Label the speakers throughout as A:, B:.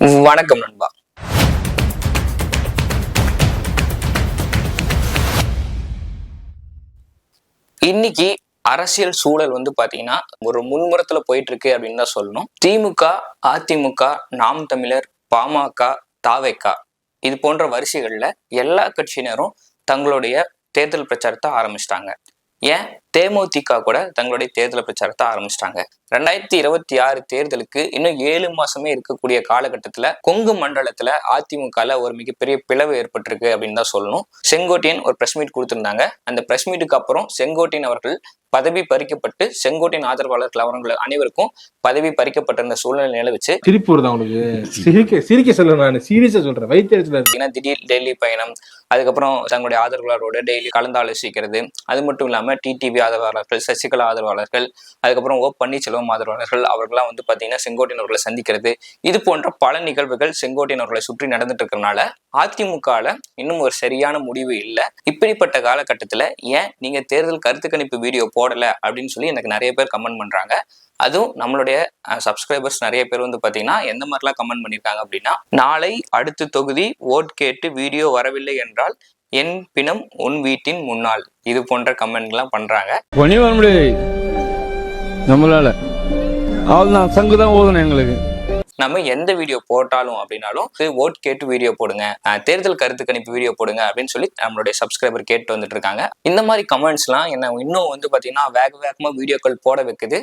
A: வணக்கம் நண்பா. இன்னைக்கு அரசியல் சூழல் வந்து பாத்தீங்கன்னா ஒரு முன்முறத்துல போயிட்டு இருக்கு அப்படின்னு தான் சொல்லணும். திமுக அதிமுக நாம் தமிழர் பாமக தாவேக்கா இது போன்ற வரிசைகள்ல எல்லா கட்சியினரும் தங்களுடைய தேர்தல் பிரச்சாரத்தை ஆரம்பிச்சிட்டாங்க. ஏன்? தேமுதிக கூட தங்களுடைய தேர்தல் பிரச்சாரத்தை ஆரம்பிச்சிட்டாங்க. ரெண்டாயிரத்தி இருபத்தி ஆறு தேர்தலுக்கு இன்னும் ஏழு மாசமே இருக்கக்கூடிய காலகட்டத்துல கொங்கு மண்டலத்துல அதிமுகல ஒரு மிகப்பெரிய பிளவு ஏற்பட்டிருக்கு அப்படின்னு தான் சொல்லணும். செங்கோட்டையன் ஒரு பிரஸ் மீட் கொடுத்திருந்தாங்க. அந்த பிரஸ் மீட்டுக்கு அப்புறம் செங்கோட்டையன் அவர்கள் பதவி பறிக்கப்பட்டு செங்கோட்டையன் ஆதரவாளர்கள் அவர்கள் அனைவருக்கும் பதவி பறிக்கப்பட்டிருந்த சூழ்நிலை நிலவுச்சு
B: சிரிப்பு வருதா உங்களுக்கு? சிரிக்க சிரிக்க சொல்ல நான். சீரியஸா சொல்றேன். வைத்தியத்துல
A: பார்த்தீங்கன்னா திடீர் டெல்லி பயணம் அதுக்கப்புறம் தங்களுடைய ஆதரவாளரோட டெய்லி கலந்தாலோசிக்கிறது. அது மட்டும் இல்லாம டிடிவி ஆதரவாளர்கள் சசிகலா ஆதரவாளர்கள் அதுக்கப்புறம் ஓ பன்னீர்செல்வம் ஆதரவாளர்கள் அவர்கள்லாம் வந்து பார்த்தீங்கன்னா செங்கோட்டையன் அவர்களை சந்திக்கிறது. இது போன்ற பல நிகழ்வுகள் செங்கோட்டையன் அவர்களை சுற்றி நடந்துட்டு இருக்கறனால அதிமுகவில் இன்னும் ஒரு சரியான முடிவு இல்லை. இப்படிப்பட்ட காலகட்டத்தில் ஏன் நீங்க தேர்தல் கருத்து கணிப்பு வீடியோ போடலை அப்படின்னு சொல்லி எனக்கு நிறைய பேர் கமெண்ட் பண்றாங்க. அதுவும் நம்மளுடைய சப்ஸ்கிரைபர்ஸ் நிறைய பேர் வந்து பார்த்தீங்கன்னா எந்த மாதிரிலாம் கமெண்ட் பண்ணியிருக்காங்க அப்படின்னா நாளை அடுத்த தொகுதி ஓட் கேட்டு வீடியோ வரவில்லை என்றால் என் பிணம் உன் வீட்டின் முன்னால். இது போன்ற கமெண்ட்லாம் பண்றாங்க.
C: ஒனி வர முடியாது. நம்மளால. அவ்வளோதான் சங்கு தான் ஓதணும் எங்களுக்கு.
A: நம்ம எந்த வீடியோ போட்டாலும் அப்படின்னாலும் ஓட் கேட்டு வீடியோ போடுங்க. தேர்தல் கருத்து கணிப்பு வீடியோ போடுங்க அப்படின்னு சொல்லி நம்மளுடைய சப்ஸ்கிரைபர் கேட்டு வந்துட்டு இருக்காங்க இந்த மாதிரி கமெண்ட்ஸ்லாம் என்ன இன்னும் வந்து பாத்தீங்கன்னா வேக வேகமா வீடியோக்கள் போட வைக்குது.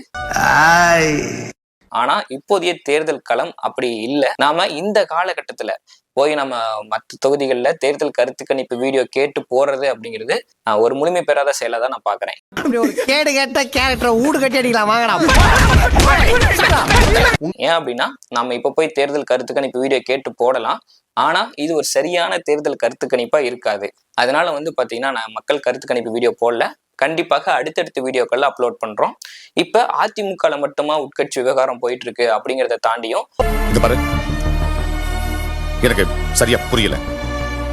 A: ஆனா இப்போதைய தேர்தல் களம் அப்படி இல்லை. நாம இந்த காலகட்டத்துல போய் நம்ம மற்ற தொகுதிகளில் தேர்தல் கருத்து கணிப்பு வீடியோ கேட்டு போறது அப்படிங்கிறது நான் ஒரு முழுமை பெறாத செயலை தான் நான் பாக்குறேன்.
D: ஒரு கேடு கேட்ட கேரக்டரை ஊடு கட்டி அடிக்கலாம் வாங்கலாம்
A: ஏன் அப்படின்னா நம்ம இப்ப போய் தேர்தல் கருத்து கணிப்பு வீடியோ கேட்டு போடலாம். ஆனா இது ஒரு சரியான தேர்தல் கருத்து கணிப்பா இருக்காது. அதனால வந்து பாத்தீங்கன்னா நான் மக்கள் கருத்து கணிப்பு வீடியோ போடல. கண்டிப்பாக அடுத்தடுத்த வீடியோக்கள்ல அப்லோட் பண்றோம். இப்ப அதிமுகல மட்டுமா உட்கட்சி விவகாரம் போயிட்டு இருக்கு அப்படிங்கிறத தாண்டியும்
E: எனக்கு சரியா புரியல.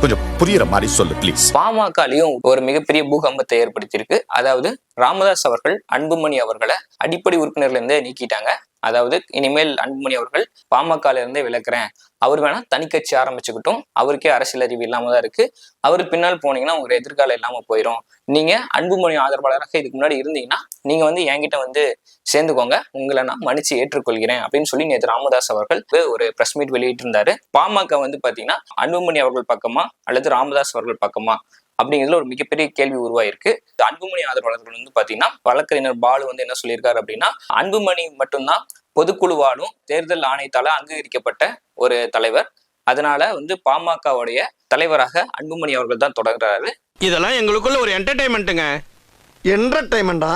E: கொஞ்சம் புரியுற மாதிரி சொல்லு ப்ளீஸ்
A: பாமகலையும் ஒரு மிகப்பெரிய பூகம்பத்தை ஏற்படுத்தியிருக்கு. அதாவது ராமதாஸ் அவர்கள் அன்புமணி அவர்களை அடிப்படை உறுப்பினர்ல இருந்தே நீக்கிட்டாங்க. அதாவது இனிமேல் அன்புமணி அவர்கள் பாமகல இருந்தே விளக்குறேன் அவர் வேணா தனி கட்சி ஆரம்பிச்சுக்கிட்டும் அவருக்கே அரசியல் அறிவு இல்லாம தான் இருக்கு. அவர் பின்னால் போனீங்கன்னா ஒரு எதிர்காலம் இல்லாம போயிடும் நீங்க அன்புமணி ஆதரவாளராக இதுக்கு முன்னாடி இருந்தீங்கன்னா நீங்க வந்து என்கிட்ட வந்து சேர்ந்துக்கோங்க. உங்களை நான் மன்னிச்சு ஏற்றுக்கொள்கிறேன் அப்படின்னு சொல்லி நேற்று ராமதாஸ் அவர்கள் ஒரு பிரஸ் மீட் வெளியிட்டிருந்தாரு. பாமக வந்து பாத்தீங்கன்னா அன்புமணி அவர்கள் பக்கமா அல்லது ராமதாஸ் அவர்கள் பக்கமா அப்படிங்கிறதுல ஒரு மிகப்பெரிய கேள்வி உருவாயிருக்கு. இந்த அன்புமணி ஆதரவாளர்கள் வந்து பாத்தீங்கன்னா வழக்கறிஞர் பாலு வந்து என்ன சொல்லியிருக்காரு அப்படின்னா அன்புமணி மட்டும்தான் பொதுக்குழுவாலும் தேர்தல் ஆணையத்தால அங்கீகரிக்கப்பட்ட ஒரு தலைவர். அதனால வந்து பாமகவுடைய தலைவராக அன்புமணி அவர்கள் தான் தொடர்கிறாரு
F: இதெல்லாம் எங்களுக்குள்ள ஒரு என்டர்டைன்மெண்ட்டுங்க
D: என்டர்டைன்மெண்டா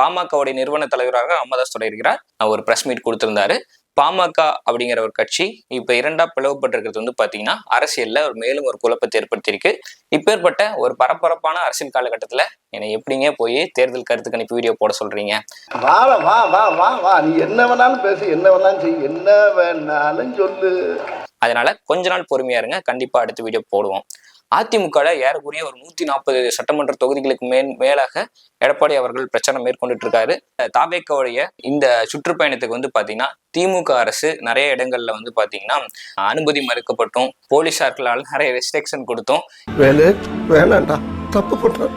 A: பாமகவுடைய நிறுவன தலைவராக ராமதாஸ் தொடர்கிறார் ஒரு பிரஸ் மீட் கொடுத்திருந்தாரு. பாமக அப்படிங்கிற ஒரு கட்சி இப்ப இரண்டா பிளவுபட்டிருக்கிறது வந்து பாத்தீங்கன்னா அரசியல்ல ஒரு மேலும் ஒரு குழப்பத்தை ஏற்படுத்தியிருக்கு. இப்பேற்பட்ட ஒரு பரபரப்பான அரசியல் காலகட்டத்துல என்னை எப்படிங்க போய் தேர்தல் கருத்து கணிப்பு வீடியோ போட சொல்றீங்க?
G: வா வா வா வா வா. நீ என்ன வேணாலும் பேசு என்ன வேணாலும் செய். என்ன வேணாலும் சொல்லு.
A: அதனால கொஞ்ச நாள் பொறுமையா இருங்க. கண்டிப்பா அடுத்த வீடியோ போடுவோம். அதிமுகல ஏறக்குறைய ஒரு நூத்தி நாற்பது சட்டமன்ற தொகுதிகளுக்கு மேல் மேலாக எடப்பாடி அவர்கள் பிரச்சாரம் மேற்கொண்டுட்டு இருக்காரு தாவேக்காவுடைய இந்த சுற்றுப்பயணத்துக்கு வந்து பாத்தீங்கன்னா திமுக அரசு நிறைய இடங்கள்ல வந்து பாத்தீங்கன்னா அனுமதி மறுக்கப்பட்டும் போலீசார்களால் நிறைய ரெஸ்ட்ரிக்ஷன் கொடுத்தோம்.
G: வேலை வேணாண்டா. தப்பு பண்ற.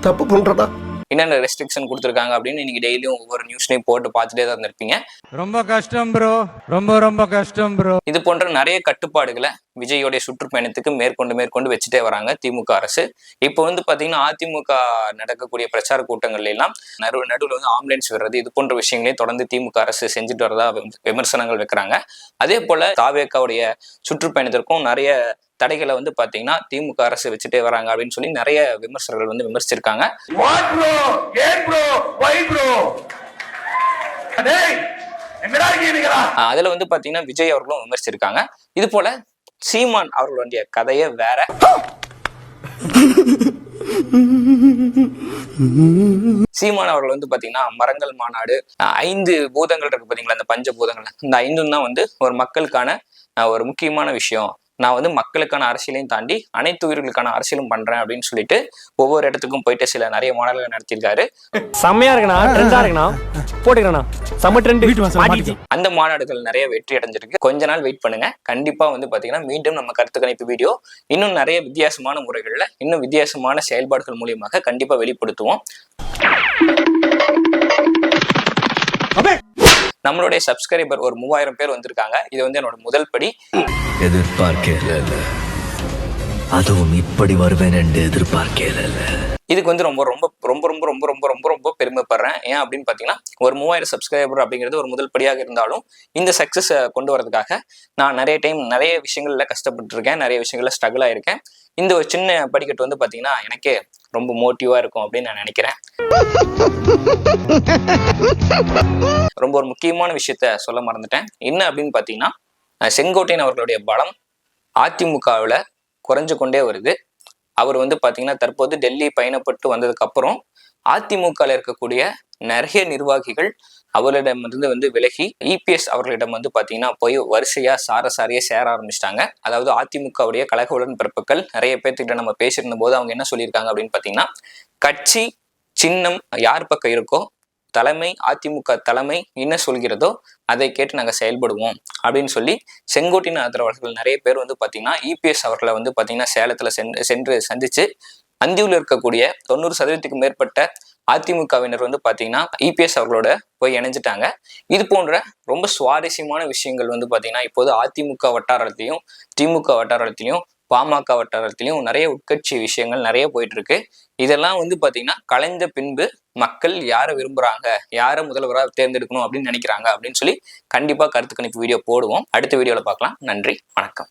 G: தப்பு பண்றடா.
A: என்னென்ன ரெஸ்ட்ரிக்ஷன் கொடுத்துருக்காங்க அப்படின்னு இன்னைக்கு டெய்லியும் ஒவ்வொரு நியூஸ்லையும் போட்டு பார்த்துட்டே தான் இருந்திருப்பீங்க.
C: ரொம்ப கஷ்டம் ப்ரோ ரொம்ப ரொம்ப கஷ்டம் ப்ரோ
A: இது போன்ற நிறைய கட்டுப்பாடுகளை விஜயோடைய சுற்றுப்பயணத்துக்கு மேற்கொண்டு மேற்கொண்டு வச்சுட்டே வராங்க திமுக அரசு. இப்போ வந்து பாத்தீங்கன்னா அதிமுக நடக்கக்கூடிய பிரச்சார கூட்டங்கள்ல எல்லாம் நடு நடுவில் வந்து ஆம்புலன்ஸ் விடுறது இது போன்ற விஷயங்களையும் தொடர்ந்து திமுக அரசு செஞ்சுட்டு வரதா விம- விமர்சனங்கள் வைக்கிறாங்க. அதே போல தாவேக்காவுடைய சுற்றுப்பயணத்திற்கும் நிறைய தடைகளை வந்து பாத்தீங்கன்னா திமுக அரசு வச்சுட்டே வராங்க அப்படின்னு சொல்லி நிறைய விமர்சகர்கள் வந்து விமர்சிச்சிருக்காங்க. அதுல வந்து பாத்தீங்கன்னா விஜய் அவர்களும் விமர்சிச்சிருக்காங்க. இது போல சீமான் அவர்களுடைய கதையை வேற. சீமான் அவர்கள் வந்து பாத்தீங்கன்னா மரங்கள் மாநாடு ஐந்து பூதங்கள் இருக்கு பாத்தீங்களா அந்த பஞ்ச பூதங்கள். இந்த ஐந்தும் தான் வந்து ஒரு மக்களுக்கான ஒரு முக்கியமான விஷயம். நான் வந்து மக்களுக்கான அரசியலையும் தாண்டி அனைத்து உயிர்களுக்கான அரசியலும் பண்றேன் அப்படின்னு சொல்லிட்டு ஒவ்வொரு இடத்துக்கும் போயிட்டு சில நிறைய மாடல்கள் நடத்தியிருக்காரு.
H: செம்மையா இருக்குண்ணா ட்ரெண்டா இருக்குண்ணா. போட்டுக்கிறேண்ணா. செம்ம ட்ரெண்ட்
A: அந்த மாநாடுகள் நிறைய வெற்றி அடைஞ்சிருக்கு. கொஞ்ச நாள் வெயிட் பண்ணுங்க. கண்டிப்பா வந்து பாத்தீங்கன்னா மீண்டும் நம்ம கருத்து கணிப்பு வீடியோ இன்னும் நிறைய வித்தியாசமான முறைகள்ல இன்னும் வித்தியாசமான செயல்பாடுகள் மூலியமாக கண்டிப்பா வெளிப்படுத்துவோம். நம்மளுடைய சப்ஸ்கிரைபர் ஒரு மூவாயிரம் பேர் வந்திருக்காங்க. இது வந்து என்னோட முதல் படி.
I: எதிர்பார்க்கல அதுவும் இப்படி வருவேன் என்று எதிர்பார்க்கல
A: இதுக்கு வந்து ரொம்ப ரொம்ப ரொம்ப ரொம்ப ரொம்ப ரொம்ப ரொம்ப ரொம்ப பெருமைப்படுறேன். ஏன் அப்படின்னு பார்த்தீங்கன்னா ஒரு மூவாயிரம் சப்ஸ்கிரைபர் அப்படிங்கிறது ஒரு முதல் படியாக இருந்தாலும் இந்த சக்ஸஸை கொண்டு வரதுக்காக நான் நிறைய டைம் நிறைய விஷயங்களில் கஷ்டப்பட்டுருக்கேன் நிறைய விஷயங்களில் ஸ்ட்ரகிள் ஆயிருக்கேன். இந்த ஒரு சின்ன படிக்கட்டு வந்து பார்த்தீங்கன்னா எனக்கே ரொம்ப மோட்டிவாக இருக்கும் அப்படின்னு நான் நினைக்கிறேன். ரொம்ப ஒரு முக்கியமான விஷயத்த சொல்ல மறந்துட்டேன். என்ன அப்படின்னு பார்த்தீங்கன்னா செங்கோட்டையன் அவர்களுடைய பலம் அதிமுகவில் குறைஞ்சு கொண்டே வருது. அவர் வந்து பார்த்தீங்கன்னா தற்போது டெல்லி பயணப்பட்டு வந்ததுக்கு அப்புறம் அதிமுகவில் இருக்கக்கூடிய நிறைய நிர்வாகிகள் அவர்களிடமிருந்து வந்து விலகி இபிஎஸ் அவர்களிடம் வந்து பார்த்தீங்கன்னா போய் வரிசையா சாரசாரியா சேர ஆரம்பிச்சிட்டாங்க. அதாவது அதிமுகவுடைய கழக உடன்பிறப்புகள் நிறைய பேர்த்துக்கிட்ட நம்ம பேசியிருந்த போது அவங்க என்ன சொல்லியிருக்காங்க அப்படின்னு பார்த்தீங்கன்னா கட்சி சின்னம் யார் பக்கம் இருக்கோ தலைமை அதிமுக தலைமை என்ன சொல்கிறதோ அதை கேட்டு நாங்கள் செயல்படுவோம் அப்படின்னு சொல்லி செங்கோட்டின ஆதரவாளர்கள் நிறைய பேர் வந்து பார்த்தீங்கன்னா இபிஎஸ் அவர்களை வந்து பார்த்தீங்கன்னா சேலத்தில் சென்று சென்று சந்திச்சு அந்தியூரில் இருக்கக்கூடிய தொண்ணூறு சதவீதத்துக்கு மேற்பட்ட அதிமுகவினர் வந்து பார்த்தீங்கன்னா இபிஎஸ் அவர்களோட போய் இணைஞ்சிட்டாங்க. இது போன்ற ரொம்ப சுவாரஸ்யமான விஷயங்கள் வந்து பார்த்தீங்கன்னா இப்போது அதிமுக வட்டாரத்திலையும் திமுக வட்டாரத்திலையும் பாமக வட்டாரத்திலையும் நிறைய உட்கட்சி விஷயங்கள் நிறைய போயிட்டு இருக்கு இதெல்லாம் வந்து பார்த்தீங்கன்னா கலைந்த பின்பு மக்கள் யாரை விரும்புறாங்க யாரை முதல்வராக தேர்ந்தெடுக்கணும் அப்படின்னு நினைக்கிறாங்க அப்படின்னு சொல்லி கண்டிப்பா கருத்து கணிப்பு வீடியோ போடுவோம். அடுத்த வீடியோல பார்க்கலாம். நன்றி வணக்கம்.